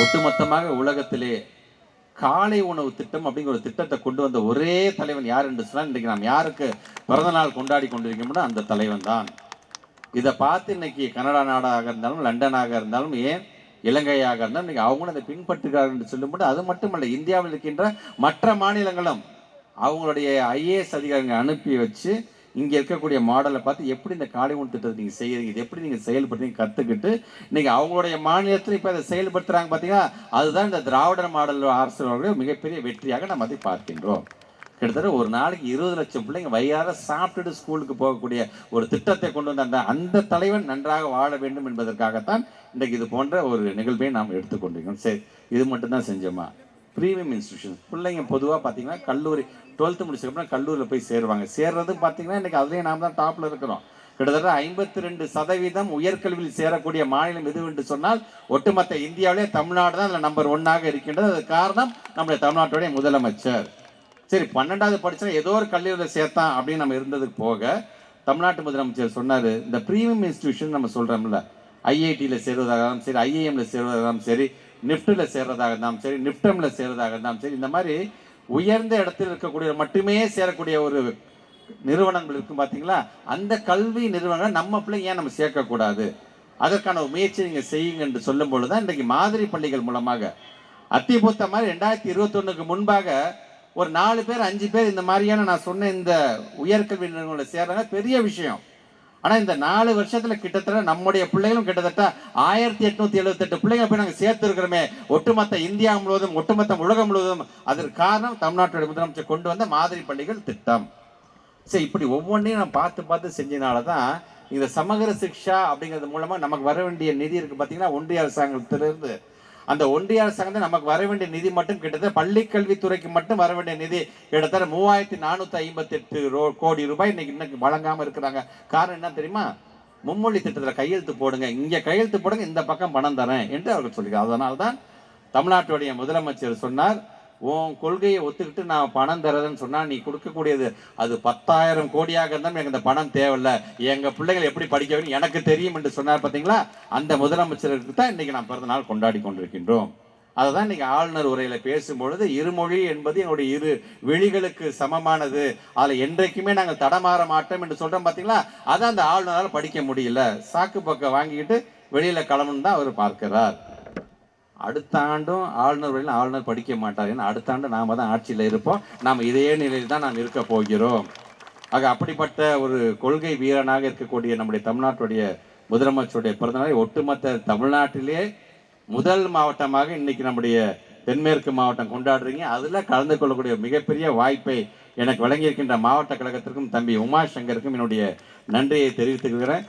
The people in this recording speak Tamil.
ஒட்டுமொத்தமாக உலகத்திலே காலை உணவு திட்டம் அப்படிங்கிற ஒரு திட்டத்தை கொண்டு வந்த ஒரே தலைவன் யார் என்று சொன்னால் இன்றைக்கு நாம் யாருக்கு பிறந்த நாள் கொண்டாடி கொண்டிருக்கோம்னா அந்த தலைவன் தான். இதை பார்த்து இன்னைக்கு கனடா நாடாக இருந்தாலும் லண்டனாக இருந்தாலும் ஏன் இலங்கையாக இருந்தாலும் இன்னைக்கு அவங்களும் அதை பின்பற்றுகிறார்கள் என்று சொல்லும்போது அது மட்டுமல்ல இந்தியாவில் இருக்கின்ற மற்ற மாநிலங்களும் அவங்களுடைய ஐஏஎஸ் அதிகாரிகள் அனுப்பி வச்சு இங்கே இருக்கக்கூடிய மாடலை பார்த்து எப்படி இந்த காலை உணவு திட்டத்தை நீங்கள் செய்கிறீங்க இது எப்படி நீங்கள் செயல்படுறீங்க கற்றுக்கிட்டு இன்றைக்கி அவங்களுடைய மாநிலத்தில் இப்போ அதை செயல்படுத்துகிறாங்க பார்த்தீங்கன்னா அதுதான் இந்த திராவிடர் மாடல் அரசுடைய மிகப்பெரிய வெற்றியாக நம்ம அதை பார்க்கின்றோம். கிட்டத்தட்ட ஒரு நாளைக்கு இருபது லட்சம் பிள்ளைங்க வயிறார சாப்பிட்டுட்டு ஸ்கூலுக்கு போகக்கூடிய ஒரு திட்டத்தை கொண்டு வந்த அந்த அந்த தலைவன் நன்றாக வாழ வேண்டும் என்பதற்காகத்தான் இன்றைக்கு இது போன்ற ஒரு நிகழ்வை நாம் எடுத்துக்கொண்டிருக்கோம். சரி இது மட்டும்தான் செஞ்சோமா? ப்ரீமியம் இன்ஸ்டியூஷன் பிள்ளைங்க பொதுவாக பார்த்தீங்கன்னா கல்லூரி டுவெல்த்து முடிச்சதுக்கப்புறம் கல்லூரியில் போய் சேருவாங்க. சேர்றது பார்த்தீங்கன்னா இன்றைக்கி அதுலேயும் நாம் தான் டாப்பில் இருக்கிறோம். கிட்டத்தட்ட ஐம்பத்தி ரெண்டு சதவீதம் உயர்கல்வியில் சேரக்கூடிய மாநிலம் எது என்று சொன்னால் ஒட்டுமொத்த இந்தியாவிலே தமிழ்நாடு தான் அதில் நம்பர் ஒன்னாக இருக்கின்றது. அது காரணம் நம்முடைய தமிழ்நாட்டுடைய முதலமைச்சர். சரி பன்னெண்டாவது படித்தா ஏதோ ஒரு கல்லூரியில் சேர்த்தான் அப்படின்னு நம்ம இருந்ததுக்கு போக தமிழ்நாட்டு முதலமைச்சர் சொன்னார் இந்த ப்ரீமியம் இன்ஸ்டியூஷன் நம்ம சொல்கிறோம்ல ஐஐடியில் சேருவதாக இருந்தாலும் சரி ஐஏஎம்மில் சேருவதாக இருந்தாலும் சரி நிஃப்டில் சேர்றதாக இருந்தாலும் சரி நிஃப்டமில் சேர்றதாக இருந்தாலும் சரி இந்த மாதிரி உயர்ந்த இடத்தில் இருக்கக்கூடிய மட்டுமே சேரக்கூடிய ஒரு நிறுவனங்கள் இருக்கும் பார்த்தீங்களா அந்த கல்வி நிறுவனங்கள் நம்ம பிள்ளைங்க ஏன் நம்ம சேர்க்கக்கூடாது? அதற்கான ஒரு முயற்சி நீங்கள் செய்யுங்க என்று சொல்லும் பொழுது தான் இன்றைக்கு மாதிரி பள்ளிகள் மூலமாக அத்திபுத்த மாதிரி ரெண்டாயிரத்தி இருபத்தொன்னுக்கு முன்பாக ஒரு நாலு பேர் அஞ்சு பேர் இந்த மாதிரியான நான் சொன்ன இந்த உயர்கல்வி நிறுவனங்களில் சேர்றாங்க பெரிய விஷயம். ஆனால் இந்த நாலு வருஷத்தில் கிட்டத்தட்ட நம்முடைய பிள்ளைகளும் கிட்டத்தட்ட ஆயிரத்தி எட்நூத்தி எழுபத்தெட்டு பிள்ளைங்க போய் நாங்கள் சேர்த்துருக்கிறோமே. ஒட்டுமொத்த இந்தியா முழுவதும் ஒட்டுமொத்த உலகம் முழுவதும். அதற்கு காரணம் தமிழ்நாட்டுடைய முதலமைச்சர் கொண்டு வந்த மாதிரி பள்ளிகள் திட்டம். சரி இப்படி ஒவ்வொன்றையும் நான் பார்த்து பார்த்து செஞ்சனால தான் இந்த சமகர சிக்ஷா அப்படிங்கிறது மூலமாக நமக்கு வர வேண்டிய நிதி இருக்கு. பார்த்தீங்கன்னா ஒன்றிய அரசாங்கத்திலிருந்து அந்த ஒன்றிய அரசாங்கம் நமக்கு வர வேண்டிய நிதி மட்டும் கிட்டத்தட்ட பள்ளி கல்வித்துறைக்கு மட்டும் வர வேண்டிய நிதி கிட்டத்தட்ட மூவாயிரத்தி நானூற்றி ஐம்பத்தி எட்டு ரோ கோடி ரூபாய் இன்னைக்கு இன்னைக்கு வழங்காமல் இருக்கிறாங்க. காரணம் என்ன தெரியுமா? மும்மொழி திட்டத்தில் கையெழுத்து போடுங்க. இங்கே கையெழுத்து போடுங்க இந்த பக்கம் பணம் தரேன் என்று அவர்கள் சொல்லியிருக்காங்க. அதனால்தான் தமிழ்நாட்டுடைய முதலமைச்சர் சொன்னார் உன் கொள்கையை ஒத்துக்கிட்டு நான் பணம் தரதுன்னு சொன்னால் நீ கொடுக்கக்கூடியது அது பத்தாயிரம் கோடியாக இருந்தாலும் எனக்கு இந்த பணம் தேவையில்ல. எங்கள் பிள்ளைகள் எப்படி படிக்க வேண்டும் எனக்கு தெரியும் என்று சொன்னார் பார்த்தீங்களா அந்த முதலமைச்சருக்கு தான் இன்றைக்கி நான் பிறந்த நாள் கொண்டாடி கொண்டிருக்கின்றோம். அதுதான் இன்றைக்கி ஆளுநர் உரையில் பேசும்பொழுது இருமொழி என்பது என்னுடைய இரு விழிகளுக்கு சமமானது. அதில் என்றைக்குமே நாங்கள் தடமாற மாட்டோம் என்று சொல்கிறோம் பார்த்தீங்களா அதை அந்த ஆளுநரால் படிக்க முடியல. சாக்கு பக்கம் வாங்கிக்கிட்டு வெளியில் கிளம்புன்னு தான் அவர் பார்க்கிறார். அடுத்த ஆண்டும் ஆளுநர் வழியில் ஆளுநர் படிக்க மாட்டார். ஏன்னா அடுத்த ஆண்டு நாம தான் ஆட்சியில் இருப்போம். நாம் இதே நிலையில் தான் நாம் இருக்க போகிறோம். ஆக அப்படிப்பட்ட ஒரு கொள்கை வீரனாக இருக்கக்கூடிய நம்முடைய தமிழ்நாட்டுடைய முதலமைச்சருடைய பிறந்தநாளை ஒட்டுமொத்த தமிழ்நாட்டிலே முதல் மாவட்டமாக இன்னைக்கு நம்முடைய தென்மேற்கு மாவட்டம் கொண்டாடுறீங்க. அதில் கலந்து கொள்ளக்கூடிய மிகப்பெரிய வாய்ப்பை எனக்கு வழங்கியிருக்கின்ற மாவட்ட கழகத்திற்கும் தம்பி உமாசங்கருக்கும் என்னுடைய நன்றியை தெரிவித்துக்கிறேன்